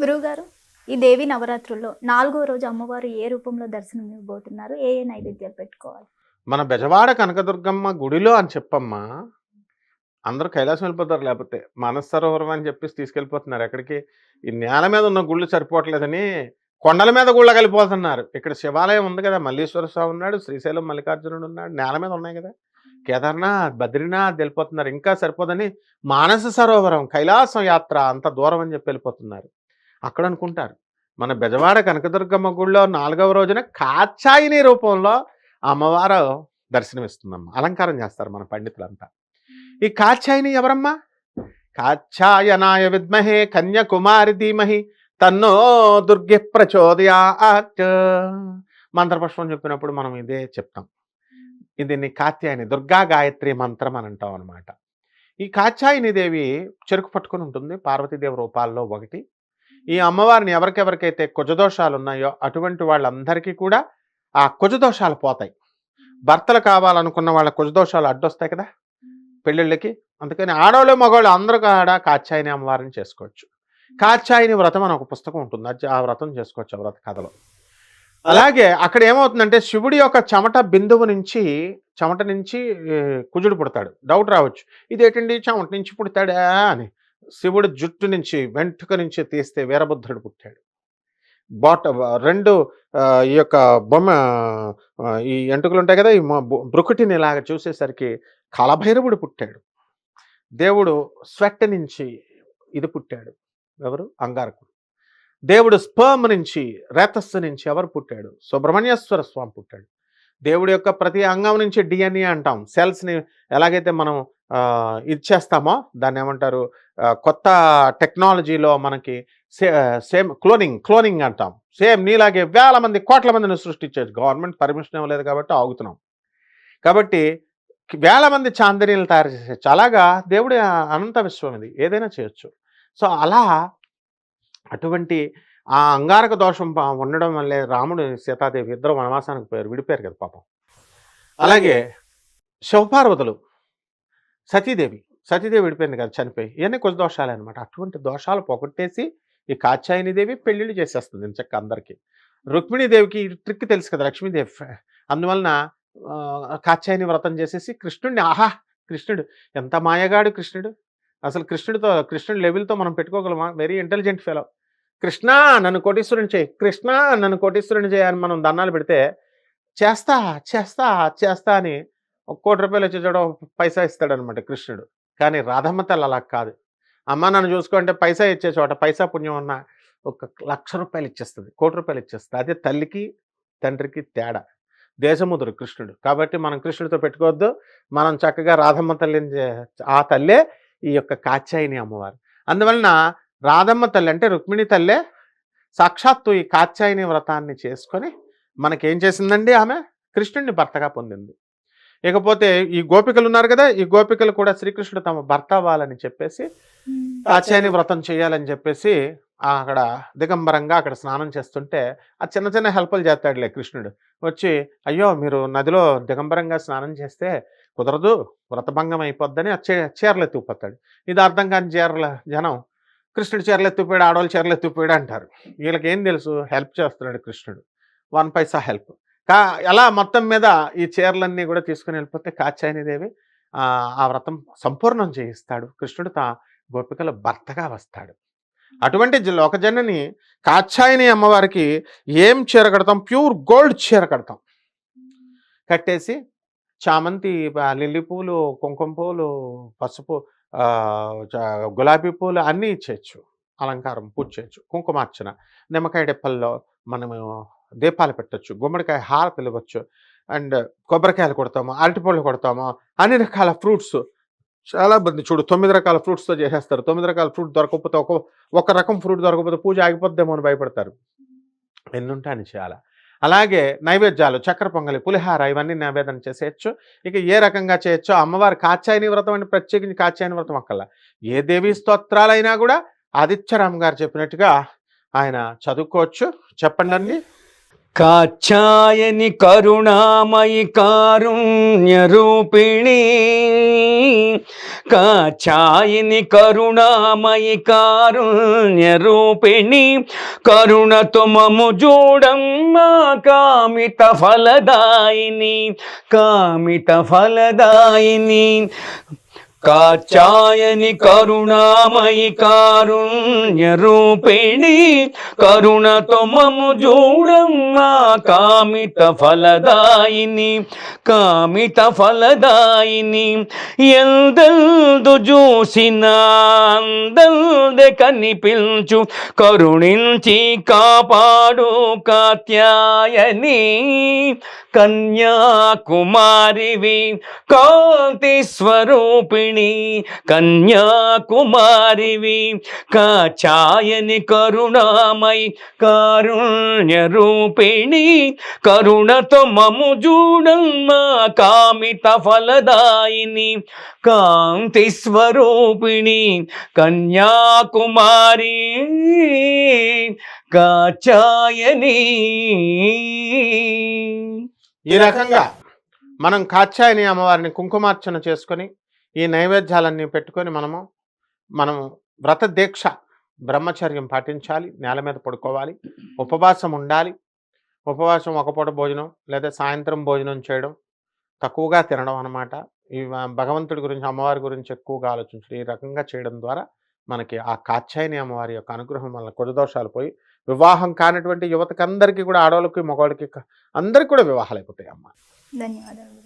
గురువుగారు ఈ దేవి నవరాత్రుల్లో నాలుగో రోజు అమ్మవారు ఏ రూపంలో దర్శనం ఇవ్వబోతున్నారు? ఏ ఏ నైవేద్యాలు పెట్టుకోవాలి? మన బెజవాడ కనకదుర్గమ్మ గుడిలో అని చెప్పమ్మా. అందరూ కైలాసం వెళ్ళిపోతారు లేకపోతే మనస్సరోవరం అని చెప్పేసి తీసుకెళ్ళిపోతున్నారు. ఎక్కడికి? ఈ నేల మీద ఉన్న గుళ్ళు సరిపోవట్లేదని కొండల మీద గుళ్ళ కలిపోతున్నారు ఇక్కడ శివాలయం ఉంది కదా మల్లీశ్వర స్వామి ఉన్నాడు శ్రీశైలం మల్లికార్జునుడు ఉన్నాడు నేల మీద ఉన్నాయి కదా. కేదార్నాథ్ బద్రీనాథ్ వెళ్ళిపోతున్నారు. ఇంకా సరిపోదని మానస సరోవరం కైలాసం యాత్ర అంత దూరం అని చెప్పి వెళ్ళిపోతున్నారు. అక్కడ అనుకుంటారు మన బెజవాడ కనకదుర్గమ్మ గుడిలో నాలుగవ రోజున కాచాయిని రూపంలో అమ్మవారు దర్శనమిస్తుందమ్మ. అలంకారం చేస్తారు మన పండితులంతా. ఈ కాచాయిని ఎవరమ్మా? కాచాయనాయ విద్మహే కన్యాకుమారి ధీమహి తన్నో దుర్గె ప్రచోదయాత్. మంత్రపుష్పం చెప్పినప్పుడు మనం ఇదే చెప్తాం. దీన్ని కాత్యాయని దుర్గా గాయత్రి మంత్రం అని అంటాం అనమాట ఈ కాత్యాయని దేవి చెరుకు పట్టుకొని ఉంటుంది. పార్వతీదేవి రూపాల్లో ఒకటి. ఈ అమ్మవారిని ఎవరికెవరికైతే కుజదోషాలు ఉన్నాయో అటువంటి వాళ్ళందరికీ కూడా ఆ కుజదోషాలు పోతాయి. భర్తలు కావాలనుకున్న వాళ్ళ కుజదోషాలు అడ్డొస్తాయి కదా? పెళ్ళిళ్ళకి. అందుకని ఆడవాళ్ళు మగవాళ్ళు అందరూ కాడ కాచాయిని అమ్మవారిని చేసుకోవచ్చు. కాచాయిని వ్రతం అని ఒక పుస్తకం ఉంటుంది. అది ఆ వ్రతం చేసుకోవచ్చు ఆ వ్రత కథలో. అలాగే అక్కడ ఏమవుతుందంటే శివుడి యొక్క చెమట బిందువు నుంచి చెమట నుంచి కుజుడు పుడతాడు. డౌట్ రావచ్చు. ఇదేంటండి? చెమట నుంచి పుడతాడా? అని. శివుడి జుట్టు నుంచి వెంట్రుక నుంచి తీస్తే వీరభద్రుడు పుట్టాడు. బాట రెండు ఈ యొక్క బొమ్మ ఈ ఎంటుకలు ఉంటాయి కదా ఈ బ్రుకుటిని ఇలాగ చూసేసరికి కలభైరవుడు పుట్టాడు. దేవుడు స్వెట్ నుంచి ఇది పుట్టాడు. ఎవరు? అంగారకుడు. దేవుడు స్పర్మ్ నుంచి రేతస్సు నుంచి ఎవరు పుట్టాడు? సుబ్రహ్మణ్యేశ్వర స్వామి పుట్టాడు. దేవుడి యొక్క ప్రతి అంగం నుంచి డిఎన్ఏ అంటాం. సెల్స్ని ఎలాగైతే మనం ఇచ్చేస్తామో ఇది చేస్తామో దాన్ని ఏమంటారు కొత్త టెక్నాలజీలో మనకి సే సేమ్ క్లోనింగ్ క్లోనింగ్ అంటాం. సేమ్ నీలాగే వేల మంది కోట్ల మందిని సృష్టించేది. గవర్నమెంట్ పర్మిషన్ ఇవ్వలేదు కాబట్టి ఆగుతున్నాం. కాబట్టి వేల మంది చాందనీలు తయారు చేసేయచ్చు. అలాగా దేవుడి అనంత విశ్వం ఇది. ఏదైనా చేయొచ్చు. సో అలా అటువంటి ఆ అంగారక దోషం ఉండడం వల్లే రాముడు సీతాదేవి ఇద్దరు వనవాసానికి పోయారు విడిపోయారు కదా పాపం. అలాగే శివపార్వతులు సతీదేవి సతీదేవి విడిపోయింది కదా చనిపోయి. ఇవన్నీ కొంచెం దోషాలే అనమాట అటువంటి దోషాలు పొగట్టేసి ఈ కాచాయనిదేవి పెళ్ళిళ్ళు చేసేస్తుంది చక్క అందరికీ. రుక్మిణీదేవికి ఈ ట్రిక్ తెలుసు కదా లక్ష్మీదేవి. అందువలన కాచాయని వ్రతం చేసేసి కృష్ణుడిని ఆహా! కృష్ణుడు ఎంత మాయగాడు కృష్ణుడు. అసలు కృష్ణుడితో కృష్ణుడి లెవెల్తో మనం పెట్టుకోగలమా? వెరీ ఇంటెలిజెంట్ ఫెలో కృష్ణ నన్ను కోటీశ్వరుని చేయి కృష్ణ నన్ను కోటీశ్వరుని చేయి అని మనం దండాలు పెడితే చేస్తా చేస్తా చేస్తా అని ఒక కోటి రూపాయలు వచ్చి చూడ పైసా ఇస్తాడనమాట కృష్ణుడు. కానీ రాధమ్మ తల్లి అలా కాదు. అమ్మ నన్ను చూసుకుంటే పైసా ఇచ్చే చోట పైసా పుణ్యం ఉన్న ఒక లక్ష రూపాయలు ఇచ్చేస్తుంది కోటి రూపాయలు ఇచ్చేస్తుంది. అదే తల్లికి తండ్రికి తేడా. దేశముదురు కృష్ణుడు. కాబట్టి మనం కృష్ణుడితో పెట్టుకోవద్దు. మనం చక్కగా రాధమ్మ తల్లిని ఆ తల్లే ఈ యొక్క కాచాయిని అమ్మవారు. అందువలన రాధమ్మ తల్లి అంటే రుక్మిణి తల్లే సాక్షాత్తు ఈ కాచాయిని వ్రతాన్ని చేసుకొని మనకేం చేసిందండి ఆమె? కృష్ణుడిని భర్తగా పొందింది. ఇకపోతే ఈ గోపికలు ఉన్నారు కదా ఈ గోపికలు కూడా శ్రీకృష్ణుడు తమ భర్త అవ్వాలని చెప్పేసి కాచాయని వ్రతం చేయాలని చెప్పేసి అక్కడ దిగంబరంగా అక్కడ స్నానం చేస్తుంటే ఆ చిన్న చిన్న హెల్ప్లు చేస్తాడులే కృష్ణుడు. వచ్చి అయ్యో మీరు నదిలో దిగంబరంగా స్నానం చేస్తే కుదరదు వ్రతభంగం అయిపోద్దని చీరలు ఎత్తుకుపోతాడు. ఇది అర్థం కాని చీరల జనం కృష్ణుడు చీరలు ఎత్తుకుపోయాడు ఆడవాళ్ళు చీరలు ఎత్తుకుపోయాడు అంటారు. వీళ్ళకి ఏం తెలుసు? హెల్ప్ చేస్తున్నాడు కృష్ణుడు. One paisa help. కా ఎలా మొత్తం మీద ఈ చీరలన్నీ కూడా తీసుకుని వెళ్ళిపోతే కాచాయనిదేవి ఆ ఆ వ్రతం సంపూర్ణం చేయిస్తాడు. కృష్ణుడు తా గోపికల భర్తగా వస్తాడు. అటువంటి లోకజనని కాచాయని అమ్మవారికి ఏం చీర కడతాం? ప్యూర్ గోల్డ్ చీర కడతాం. కట్టేసి చామంతి లిల్లీ పూలు కుంకుమ పూలు పసుపు గులాబీ పూలు అన్నీ ఇచ్చేయచ్చు. అలంకారం పూజ చేయొచ్చు. కుంకుమార్చన నిమ్మకాయ డెప్పల్లో మనము దీపాలు పెట్టచ్చు. గుమ్మడికాయ హారతలు ఇవ్వచ్చు అండ్ కొబ్బరికాయలు కొడతాము అరటిపళ్ళు కొడతాము అన్ని రకాల ఫ్రూట్స్ చాలా మంది చూడు తొమ్మిది రకాల ఫ్రూట్స్తో చేసేస్తారు. తొమ్మిది రకాల ఫ్రూట్ దొరకకపోతే ఒక ఒక రకం ఫ్రూట్ దొరకకపోతే పూజ ఆగిపోద్దేమో అని భయపడతారు. ఎన్ని ఉంటాయని చేయాలా? అలాగే నైవేద్యాలు చక్కెర పొంగలి పులిహార ఇవన్నీ నైవేదన చేసేయచ్చు. ఇక ఏ రకంగా చేయొచ్చో అమ్మవారి కాచాయని వ్రతం అంటే ప్రత్యేకించి కాచాయని వ్రతం అక్కల్లా ఏ దేవీ స్తోత్రాలైనా కూడా ఆదిత్యరామ్ గారు చెప్పినట్టుగా ఆయన చదువుకోవచ్చు. చెప్పండి అండి కాచాయని కరుణామయి కారుణ్య రూపిణి కాచాయని కరుణామయి కారుణ్య రూపిణి కరుణతో మము చూడమ్మా కామిత ఫలదాయిని. కామిత ఫలదాయిని. కాచాయని కరుణామయి కారుణ్య రూపిణి కరుణతో మము చూడమ్మా కామిత ఫలదాయిని కామిత ఫలదాయిని ఎందల్దు చూసిన అందల్దె కనిపించు కరుణించి కాపాడు కాత్యాయని కన్యాకుమారివి కాంతి స్వరూపిణి. కన్యాకుమారివి కాచాయని కరుణామై కారుణ్య రూపిణి కరుణతో మము చూడమ్మా కామిత ఫలదాయిని కాంతి స్వరూపిణి కన్యాకుమారి కాచాయని. ఈ రకంగా మనం కాచాయని అమ్మవారిని కుంకుమార్చన చేసుకొని ఈ నైవేద్యాలన్నీ పెట్టుకొని మనము మనము వ్రత దీక్ష బ్రహ్మచర్యం పాటించాలి నేల మీద పడుకోవాలి ఉపవాసం ఉండాలి. ఉపవాసం ఒకపూట భోజనం లేదా సాయంత్రం భోజనం చేయడం తక్కువగా తినడం అనమాట ఈ భగవంతుడి గురించి అమ్మవారి గురించి ఎక్కువగా ఆలోచించడం ఈ రకంగా చేయడం ద్వారా మనకి ఆ కాచ్యాయని అమ్మవారి యొక్క అనుగ్రహం వల్ల కొద్ది దోషాలు పోయి వివాహం కానటువంటి యువతకందరికీ కూడా ఆడవాళ్ళకి మగవాళ్ళకి అందరికీ కూడా వివాహాలు అయిపోతాయి అమ్మ ధన్యవాదాలు.